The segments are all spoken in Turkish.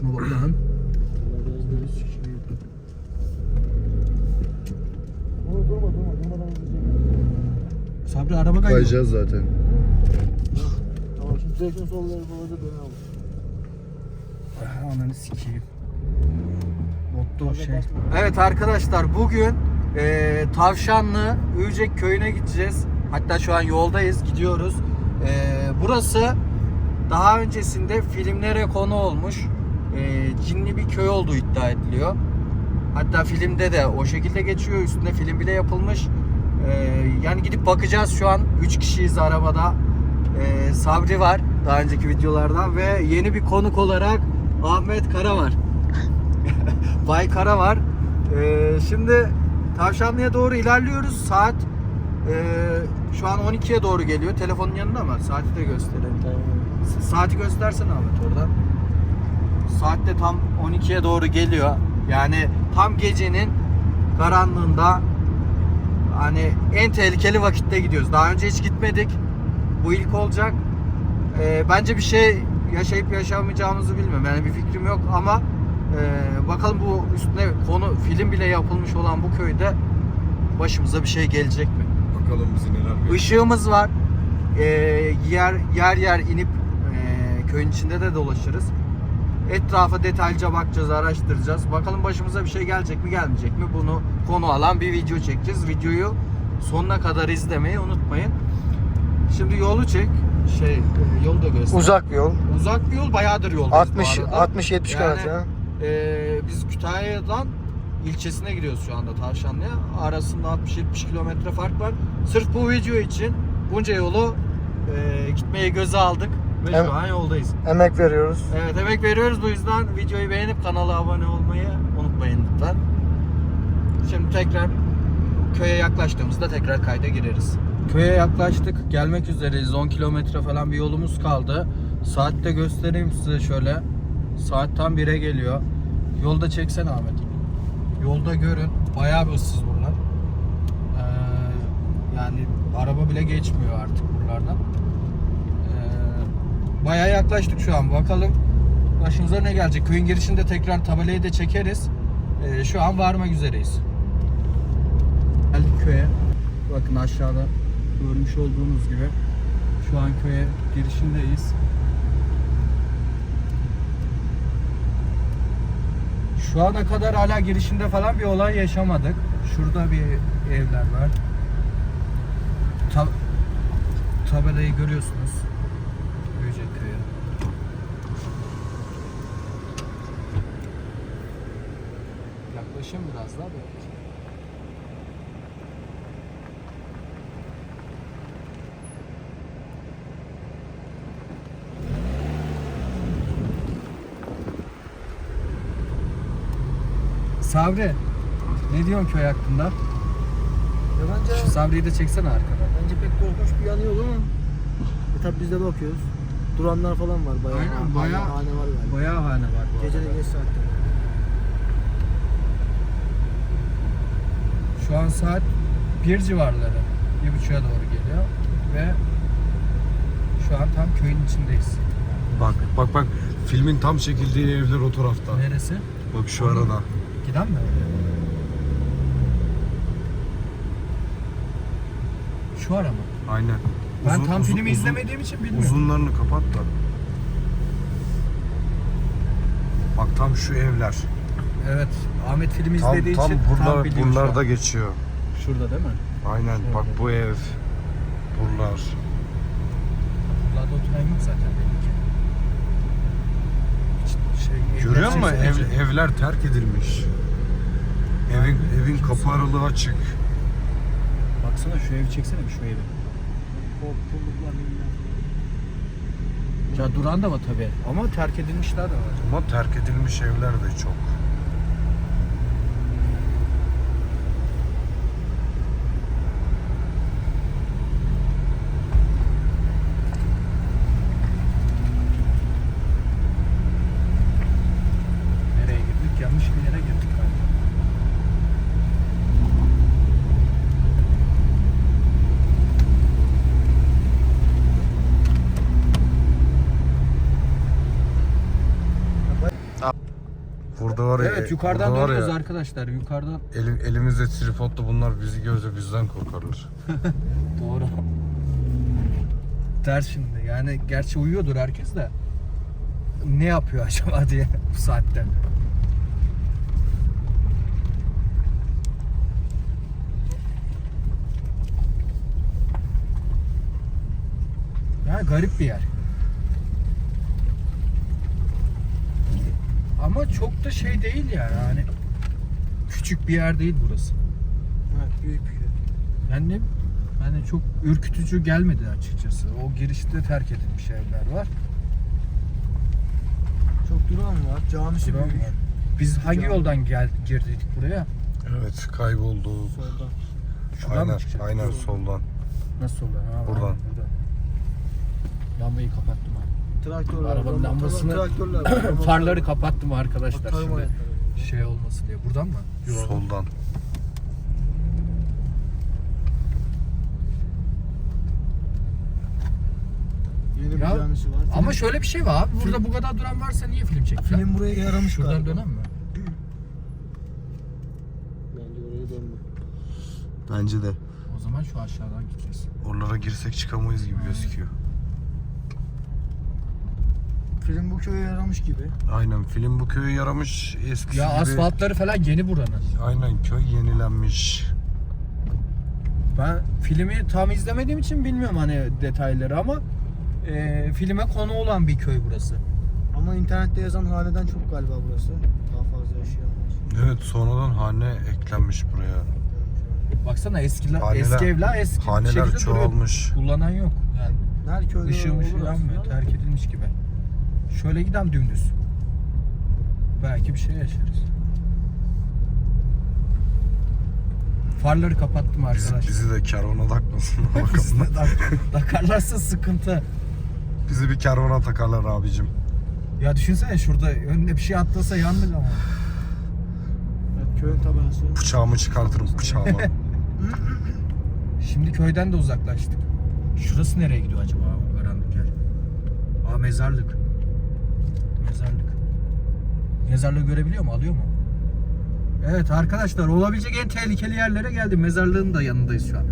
Şuna bak lan. Durma durma durma durmadan hızlıca. Sabri araba kayıyor. Kayacağız zaten. Tamam şimdi direksiyon solları babada dönelim. Ah, Ananı sikeyim. Motto şey. Evet arkadaşlar bugün e, Tavşanlı Ücek köyüne gideceğiz. Hatta şu an yoldayız gidiyoruz. E, burası daha öncesinde filmlere konu olmuş. E, cinli bir köy olduğu iddia ediliyor. Hatta filmde de o şekilde geçiyor. Üstünde film bile yapılmış. E, yani gidip bakacağız şu an. 3 kişiyiz arabada. E, Sabri var daha önceki videolardan ve yeni bir konuk olarak Ahmet Kara var. Bay Kara var. Ee, şimdi Tavşanlı'ya doğru ilerliyoruz. Saat e, şu an 12'ye doğru geliyor. Telefonun yanında mı? Saati de gösterelim. Saati göstersene Ahmet oradan. Saat de tam 12'ye doğru geliyor. Yani tam gecenin karanlığında hani en tehlikeli vakitte gidiyoruz. Daha önce hiç gitmedik. Bu ilk olacak. Ee, bence bir şey yaşayıp yaşamayacağımızı bilmiyorum. Yani bir fikrim yok ama e, bakalım bu üstüne konu film bile yapılmış olan bu köyde başımıza bir şey gelecek mi? Bakalım bizi neler bekliyor. Işığımız var. Ee, yer yer yer inip e, köyün içinde de dolaşırız. Etrafa detaylıca bakacağız, araştıracağız. Bakalım başımıza bir şey gelecek mi, gelmeyecek mi? Bunu konu alan bir video çekeceğiz. Videoyu sonuna kadar izlemeyi unutmayın. Şimdi yolu çek. Şey, e, yolu da göster. Uzak bir yol. Uzak bir yol, bayağıdır yoldayız 60 bu arada. 60 70 Yani, kilometre. e, biz Kütahya'dan ilçesine gidiyoruz şu anda Tavşanlı'ya. Arasında 60-70 kilometre fark var. Sırf bu video için bunca yolu e, gitmeye göze aldık ve Evet. şu an yoldayız. Emek veriyoruz. Evet emek veriyoruz bu yüzden videoyu beğenip kanala abone olmayı unutmayın lütfen. Şimdi tekrar köye yaklaştığımızda tekrar kayda gireriz. Köye yaklaştık. Gelmek üzereyiz. 10 kilometre falan bir yolumuz kaldı. Saatte göstereyim size şöyle. Saat tam 1'e geliyor. Yolda çeksene Ahmet. Yolda görün. Bayağı bir ıssız buralar. Ee, yani araba bile geçmiyor artık buralardan. Bayağı yaklaştık şu an. Bakalım başımıza ne gelecek. Köyün girişinde tekrar tabelayı da çekeriz. Ee, şu an varmak üzereyiz. Geldik köye. Bakın aşağıda görmüş olduğunuz gibi şu an köye girişindeyiz. Şu ana kadar hala girişinde falan bir olay yaşamadık. Şurada bir evler var. Ta tabelayı görüyorsunuz. Büyücek köyü. Yaklaşayım biraz daha böyle. Sabri, ne diyorsun köy hakkında? Ya bence, Şu Sabri'yi de çeksene arkadan. bence pek korkunç bir yanı yok ama e tabi biz de bakıyoruz. Duranlar falan var bayağı. Aynen, hane- bayağı- hane var galiba. Bayağı hane var bu Gecenin arada. geç saatte. Şu an saat 1 civarları. Bir buçuğa doğru geliyor. Ve şu an tam köyün içindeyiz. Bak bak bak filmin tam çekildiği evler o tarafta. Neresi? Bak şu arada. Giden mi? Şu ara mı? Aynen. Ben Uzun- tam uzun- filmi uzun- izlemediğim için bilmiyorum. Uzunlarını kapat da. Bak tam şu evler. Evet. Ahmet filmi Tam izlediği tam için buralar tam biliyor şu buralarda an. geçiyor. Şurada değil mi? Aynen Şöyle. bak bu ev. Buralar. Buralarda oturan yok zaten Şey, Görüyor musun? Ev, evler terk edilmiş. Evin evin kapı aralığı açık. Baksana şu evi çeksene şu evi. Ya duran da var tabi ama terk edilmişler de var. Ama terk edilmiş evler de çok. Nereye girdik? Yanlış bir yere girdik galiba. Burada var ya. Evet yukarıdan burada var dönüyoruz ya, arkadaşlar. Yukarıdan Elim, elimizde tripodla bunlar bizi görse bizden korkarlar. Doğru. Ters şimdi. Yani gerçi uyuyordur herkes de. Ne yapıyor acaba diye bu saatte. Ya garip bir yer. Ama çok da şey değil yani. Hani küçük bir yer değil burası. Evet büyük bir köy. Yani hani çok ürkütücü gelmedi açıkçası. O girişte terk edilmiş evler var. Çok duran var. Camisi Duran büyük. var. Biz hangi Cami. yoldan gel girdik buraya? Evet kayboldu. Solda. Şuradan mı aynen, çıkacağız? aynen soldan. Nasıl olur? Ha, Buradan. aynen buradan. Lambayı kapattım abi. Traktörler. Arabanın lambasını traktörler. farları kapattım arkadaşlar Tarım şimdi. Şey olmasın diye. Buradan mı? Soldan. Yeni bir Ya, var. Ama şöyle bir şey var abi. Burada bu kadar duran varsa niye film çektiler? film buraya yaramış Şuradan galiba. dönem mi? Bence oraya dönme. Bence de. O zaman şu aşağıdan gideceğiz. Oralara girsek çıkamayız gibi gözüküyor. Film bu köye yaramış gibi. Aynen film bu köyü yaramış eskisi Ya gibi. asfaltları falan yeni buranın. Aynen köy yenilenmiş. Ben filmi tam izlemediğim için bilmiyorum hani detayları ama e, filme konu olan bir köy burası. Ama internette yazan haneden çok galiba burası. Daha fazla yaşayanlar. Evet sonradan hane eklenmiş buraya. Baksana eskiler, Haneler- eski evler eski Haneler şekilde duruyor. çoğalmış. Kullanan yok. Yani Her köyde ışığı olur mışığı aslında yanmıyor. ama Terk edilmiş gibi. Şöyle gidem dümdüz. Belki bir şey yaşarız. Farları kapattım Biz, arkadaşlar. bizi de kervana takmasın. Bizi bakalım. de tak- takarlarsa sıkıntı. bizi bir kervana takarlar abicim. Ya düşünsene şurada önüne bir şey atlasa yandık ama. Evet, köyün tabelası. Bıçağımı çıkartırım bıçağımı. Şimdi köyden de uzaklaştık. Şurası nereye gidiyor acaba o karanlık yer? Aa mezarlık. Mezarlık. Mezarlığı görebiliyor mu? Alıyor mu? Evet arkadaşlar olabilecek en tehlikeli yerlere geldim. Mezarlığın da yanındayız şu an.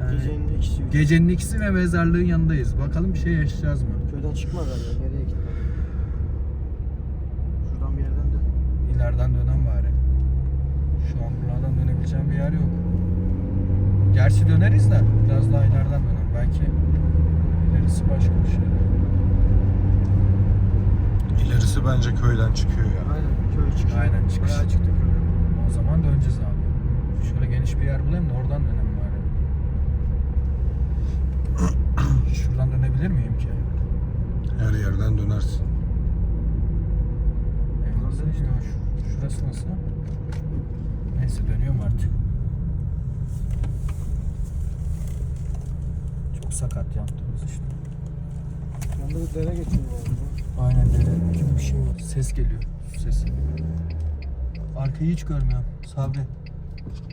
Yani Gecenin ikisi. gecenin ikisi ve mezarlığın yanındayız. Bakalım bir şey yaşayacağız mı? Köyden çıkma galiba. Nereye gitme? Şuradan bir yerden dön. İleriden dönen bari. Şu an buradan dönebileceğim bir yer yok. Gerçi döneriz de biraz daha ileriden dönelim. Belki ilerisi başka bir şey. İlerisi bence köyden çıkıyor ya. Aynen köy çıkış. Aynen, çıkış. Bayağı çıktık köyden. O zaman döneceğiz abi. Şöyle geniş bir yer bulayım da oradan dönelim bari. Şuradan dönebilir miyim ki? Her yerden dönersin. Misin? Yok, şu- Şurası nasıl? Neyse dönüyorum artık. Çok sakat yaptığımız işte. Yanında bir dere geçiyor bu arada. Aynen dere gibi bir şey var. Ses geliyor. Su sesi. Arkayı hiç görmüyorum. Sabri.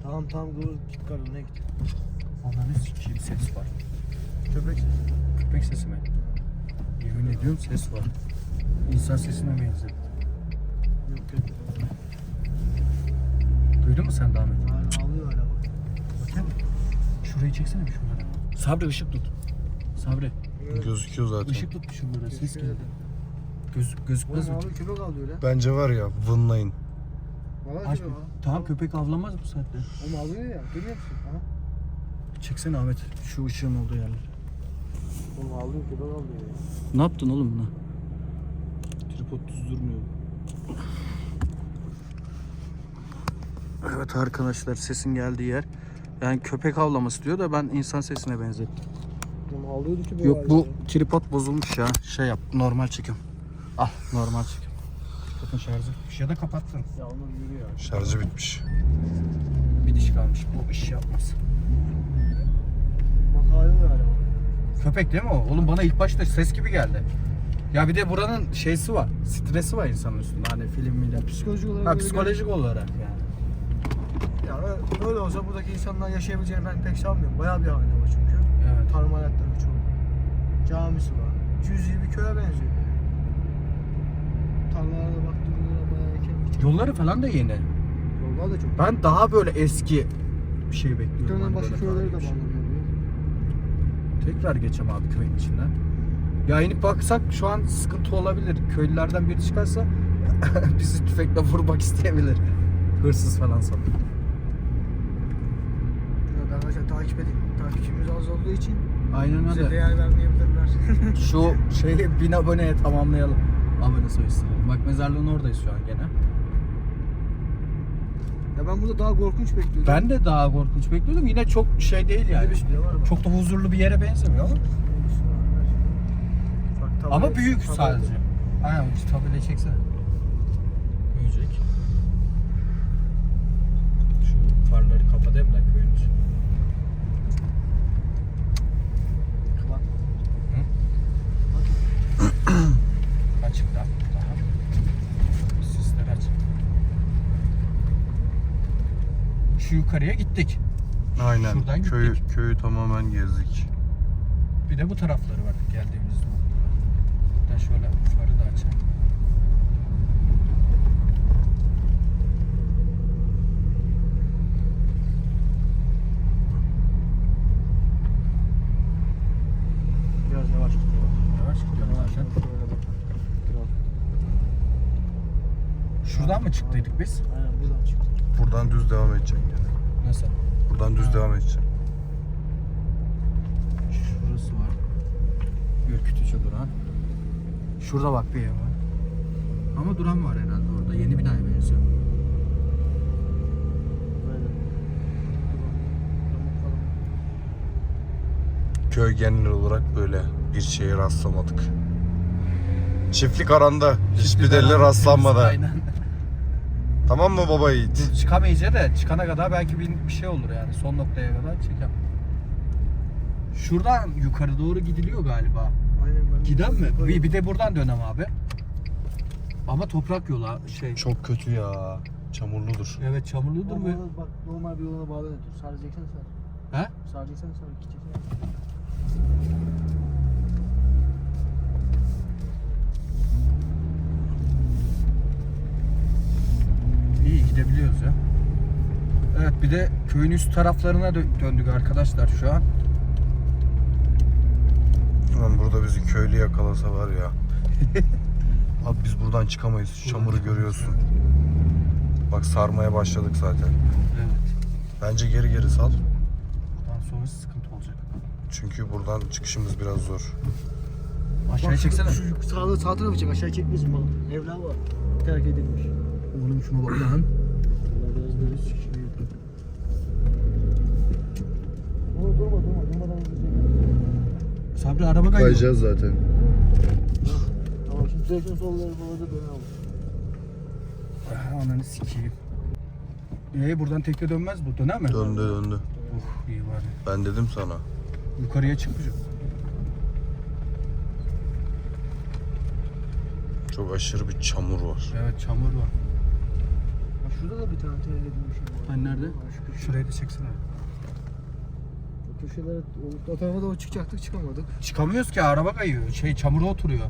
Tamam tamam dur git karın ne git. Ananı sikeyim ses var. Köpek sesi. Köpek sesi mi? Yemin ediyorum ses var. İnsan sesine benziyor. Yok köpek. Duydun mu sen de Ahmet? Hala ağlıyor hala bak. Bakayım. Şurayı çeksene bir şuradan. Sabri ışık tut. Sabri Gözüküyor zaten. ışık tut bir şuradan ses Gözüküyor geldi. Göz, gözükmez Oğlum mi? ağlıyor köpek ağlıyor lan. Bence var ya vınlayın. Valla Aç köpek. Tamam köpek avlamaz bu saatte. Oğlum ağlıyor ya görüyor musun? Ha? Çeksene Ahmet şu ışığın olduğu yerleri. Oğlum ağlıyor köpek ağlıyor ya. Ne yaptın oğlum buna? Tripod düz durmuyor. Evet arkadaşlar sesin geldiği yer. Yani köpek avlaması diyor da ben insan sesine benzettim. Oğlum Yok bu tripod bozulmuş ya. Şey yap normal çekim. Al normal çekim. Tripodun şarjı ya da kapattın. Ya onu yürüyor. Şarjı bitmiş. Bir diş kalmış bu iş yapmaz. Bak ağlıyor hala. Köpek değil mi o? Oğlum bana ilk başta ses gibi geldi. Ya bir de buranın şeysi var. Stresi var insanın üstünde. Hani film milim. Psikolojik olarak Ha öyle psikolojik olarak yani. Ya ö- öyle olsa buradaki insanlar yaşayabileceğini ben pek sanmıyorum. Bayağı bir hane var çünkü. Evet. Tarım aletleri çoğu. Camisi var. Cüzi bir köye benziyor. Tarla Yolları falan da yeni. Yollar da çok. Ben daha böyle eski bir şey bekliyorum. Muhtemelen Hani başka böyle köyleri de şey. bağlanıyor. Tekrar geçeceğim abi köyün içinden. Ya inip baksak şu an sıkıntı olabilir. Köylülerden biri çıkarsa bizi tüfekle vurmak isteyebilir. Hırsız falan sanırım. Evet arkadaşlar takip edin. Takipçimiz az olduğu için Aynen bize öyle. değer vermeyebilirler. Şu şeyi bin aboneye tamamlayalım. Abone sayısı. Bak mezarlığın oradayız şu an gene. ya ben burada daha korkunç bekliyordum. Ben de daha korkunç bekliyordum. Yine çok şey değil yani. Ama. Çok da huzurlu bir yere benzemiyor ama. Şey. Bak, Ama büyük sadece. Aynen şu tabelayı çeksene. Büyüyecek. Şu farları kapatayım da köyün içi. Bak. Hı? Açık da. Daha. Sisler açık. Şu yukarıya gittik. Aynen. Şuradan gittik. köyü tamamen gezdik. Bir de bu tarafları var geldiğimizde. Da şöyle farı da açayım. Biraz yavaş gidiyor. Yavaş zaten. Şuradan mı çıktıydık biz? Aynen buradan çıktı. Buradan düz devam edeceksin yani. Nasıl? Buradan düz Ha. devam edeceksin. Şurası var. Ürkütücü duran. Şurada bak bir ev var. Ama duran var herhalde orada. Yeni binaya benziyor. Köy genel olarak böyle bir şeye rastlamadık. Çiftlik aranda. Hiçbir delile rastlanmadı. Aynen. Tamam mı baba Yiğit? Çıkamayınca da çıkana kadar belki bir, bir şey olur yani. Son noktaya kadar çekem. Şuradan yukarı doğru gidiliyor galiba. Aynen ben. Giden mi? Bir, bir de buradan dönem abi. Ama toprak yolu ha, şey. Çok kötü ya. Çamurludur. Evet çamurludur ve Normal, bak normal bir yoluna bağlanıyor. Dur saracaksan sar. He? Saracaksan sar. Gideceksen. İyi gidebiliyoruz ya. Evet bir de köyün üst taraflarına dö- döndük arkadaşlar şu an. Lan burada bizi köylü yakalasa var ya. Abi biz buradan çıkamayız. Şu çamuru görüyorsun. Bak sarmaya başladık zaten. Evet. Bence geri geri sal. Buradan sonrası sıkıntı olacak. Çünkü buradan çıkışımız biraz zor. Aşağıya çeksene. Şu, şu sağ, sağ tarafı çek. Aşağı çekmesin bak. Evler var. Terk edilmiş. Oğlum şuna bak lan. Hızlıca Sabri araba kayıyor. zaten. Tamam şimdi direksiyon solları havada dönelim. Ah, Ananı sikeyim. Ee buradan tekne dönmez bu döner mi? Döndü döndü. Uh iyi var. Ben dedim sana. Yukarıya çıkmış. Çok aşırı bir çamur var. Evet çamur var. Şurada da bir tane terk edilmiş şey var. Hani nerede? Şu köşe. Şurayı da çeksene. O köşelere o, o tarafa doğru çıkacaktık çıkamadık. Çıkamıyoruz ki araba kayıyor. Şey çamura oturuyor.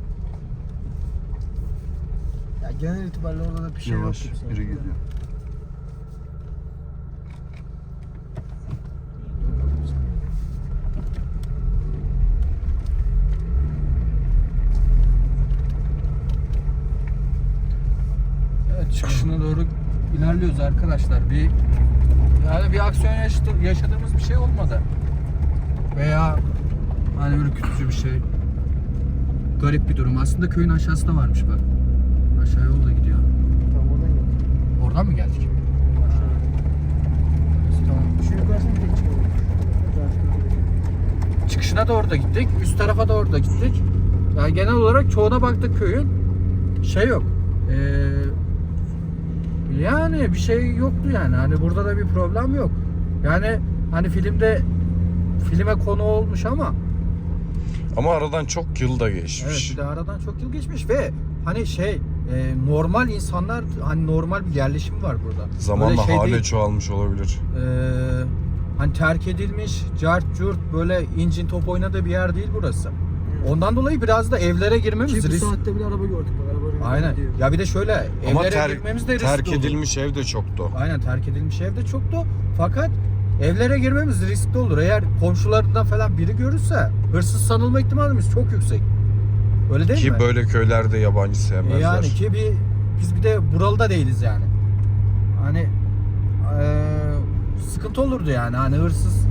Ya genel itibariyle orada da bir şey Yavaş yok. biri gidiyor. Evet çıkışına doğru ilerliyoruz arkadaşlar. Bir yani bir aksiyon yaşadı- yaşadığımız bir şey olmadı. Veya hani ürkütücü bir şey. Garip bir durum. Aslında köyün aşağısı da varmış bak. Aşağı yol da gidiyor. Tamam oradan. Oradan mı geldik? Tamam. Şu çıkalım. Çıkışına da orada gittik. Üst tarafa da orada gittik. Yani genel olarak çoğuna baktık köyün. Şey yok. Ee, yani bir şey yoktu yani. Hani burada da bir problem yok. Yani hani filmde filme konu olmuş ama Ama aradan çok yıl da evet geçmiş. bir de aradan çok yıl geçmiş ve hani şey e, normal insanlar hani normal bir yerleşim var burada. Zamanla Böyle şey hale değil. çoğalmış olabilir. Ee, hani terk edilmiş, cart curt böyle incin top oynadığı bir yer değil burası. Ondan dolayı biraz da evlere girmemiz Ki bu risk. saatte bile araba gördük bak araba Aynen. gidiyor. Ya bir de şöyle Ama evlere ter- girmemiz de riskli terk olur. edilmiş ev de çoktu. Aynen terk edilmiş evde çoktu. Fakat evlere girmemiz riskli olur. Eğer komşularından falan biri görürse hırsız sanılma ihtimalimiz çok yüksek. Öyle değil Ki mi? böyle köylerde yabancı E sevmezler. yani ki bir biz bir de buralı da değiliz yani. Hani eee, sıkıntı olurdu yani. Hani hırsız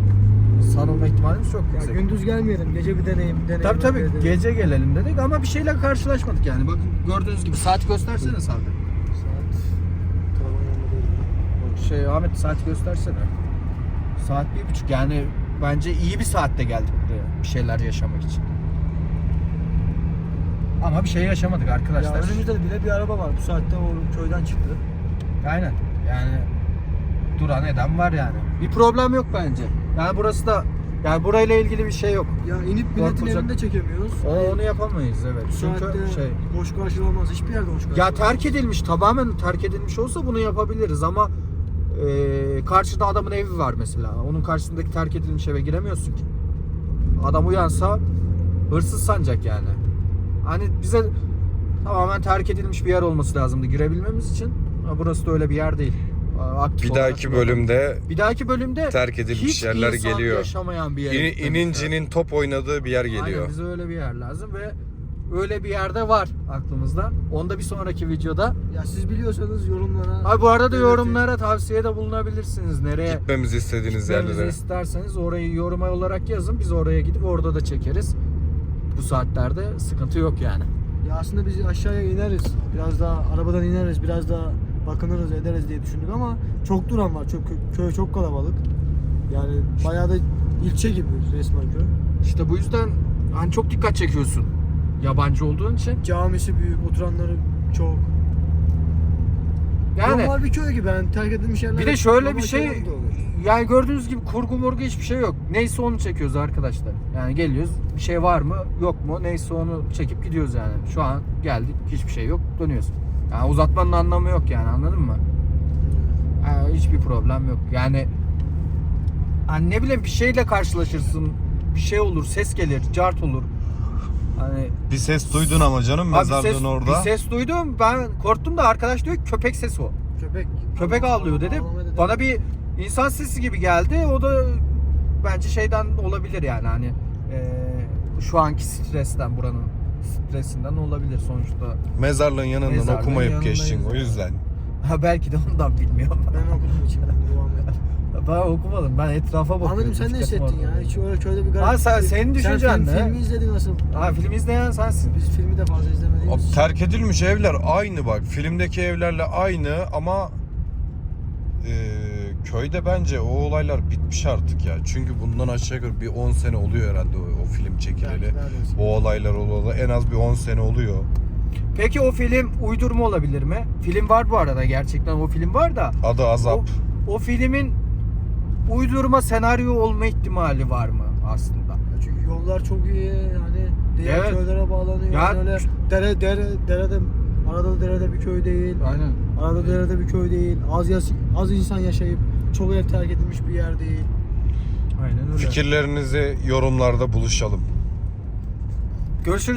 sanılma ihtimalimiz çok Ya yüksek. gündüz gelmeyelim. Gece bir deneyim. deneyim Tabii tabii edelim. gece gelelim dedik ama bir şeyle karşılaşmadık yani. Bakın gördüğünüz gibi saat göstersene. Saat. Değil. Şey Ahmet saat göstersene. Saat bir buçuk yani bence iyi bir saatte geldik buraya bir şeyler yaşamak için. Ama bir şey yaşamadık Ya arkadaşlar. önümüzde de bile bir araba var. Bu saatte o köyden çıktı. Aynen yani duran eden var yani. Bir problem yok bence. Yani burası da yani burayla ilgili bir şey yok. Ya inip milletin Korkulacak- evinde çekemiyoruz. O, onu yapamayız evet. Bu Çünkü şey boş karşılamaz. Hiçbir yerde boş ya karşılamaz. terk edilmiş tamamen terk edilmiş olsa bunu yapabiliriz ama e, karşıda adamın evi var mesela. Onun karşısındaki terk edilmiş eve giremiyorsun ki. Adam uyansa hırsız sanacak yani. Hani bize tamamen terk edilmiş bir yer olması lazımdı girebilmemiz için. Ama burası da öyle bir yer değil. Aktif Bir olarak dahaki burada. bölümde bir dahaki bölümde terk edilmiş hiç yerler insan geliyor. yaşamayan bir yere İn- gitmemiz lazım. inincinin top oynadığı bir yer geliyor. Aynen bize öyle bir yer lazım ve öyle bir yerde var aklımızda. Onu da bir sonraki videoda. Ya siz biliyorsanız yorumlara. Abi bu arada da yorumlara tavsiyede bulunabilirsiniz. Nereye Gitmemizi istediğiniz gitmemizi yerlere. isterseniz orayı yoruma olarak yazın. Biz oraya gidip orada da çekeriz. Bu saatlerde sıkıntı yok yani. Ya aslında biz aşağıya ineriz. Biraz daha arabadan ineriz. Biraz daha bakınırız ederiz diye düşündük ama çok duran var. Çok köy çok kalabalık. Yani bayağı da ilçe gibi resmen köy. İşte bu yüzden hani çok dikkat çekiyorsun. Yabancı olduğun için. Camisi büyük, oturanları çok. Yani Normal bir köy gibi yani terk edilmiş yerler. bir de şöyle normal bir şey köyler de olur. yani gördüğünüz gibi kurgu morgu hiçbir şey yok. Neyse onu çekiyoruz arkadaşlar. Yani geliyoruz bir şey var mı yok mu neyse onu çekip gidiyoruz yani. Şu an geldik hiçbir şey yok dönüyoruz. Yani uzatmanın anlamı yok yani anladın mı? Yani hiçbir problem yok. Yani hani ne bileyim bir şeyle karşılaşırsın. Bir şey olur, ses gelir, cart olur. Hani Bir ses duydun ama canım mezarlığın ses, orada. bir ses duydum. Ben korktum da arkadaş diyor ki köpek sesi o. Köpek. Köpek ağlıyor dedi. Bana bir insan sesi gibi geldi. O da bence şeyden olabilir yani hani eee, şu anki stresten buranın stresinden olabilir sonuçta. Mezarlığın yanından Mezarlığın okumayıp yanındayız geçtin o yani. yüzden. Ha belki de ondan bilmiyorum. Ben okudum içimden devam et. Ben okumadım. Ben etrafa bakıyordum. Ahmet'im sen ne hissettin ya? Hiç öyle köyde bir garip. Ha, sen- senin düşüncen sen film, ne? filmi izledin nasıl? Ha film izleyen sensin. Biz filmi de fazla izlemediğimiz Abi, için. terk edilmiş evler aynı bak. Filmdeki evlerle aynı ama e, köyde bence o olaylar bitmiş artık ya. Çünkü bundan aşağı yukarı bir 10 sene oluyor herhalde o, o film çekileli. O olaylar olalı en az bir 10 sene oluyor. Peki o film uydurma olabilir mi? Film var bu arada gerçekten o film var da. Adı Azap. O, o filmin uydurma senaryo olma ihtimali var mı aslında? Ya Çünkü yollar çok iyi yani diğer Evet. köylere bağlanıyor. Ya- Yani öyle dere dere derede arada derede bir köy değil. Aynen. Arada derede bir köy değil. Az yas- az insan yaşayıp çok ev terk edilmiş bir yer değil. Aynen öyle. Fikirlerinizi yorumlarda buluşalım. Görüşürüz.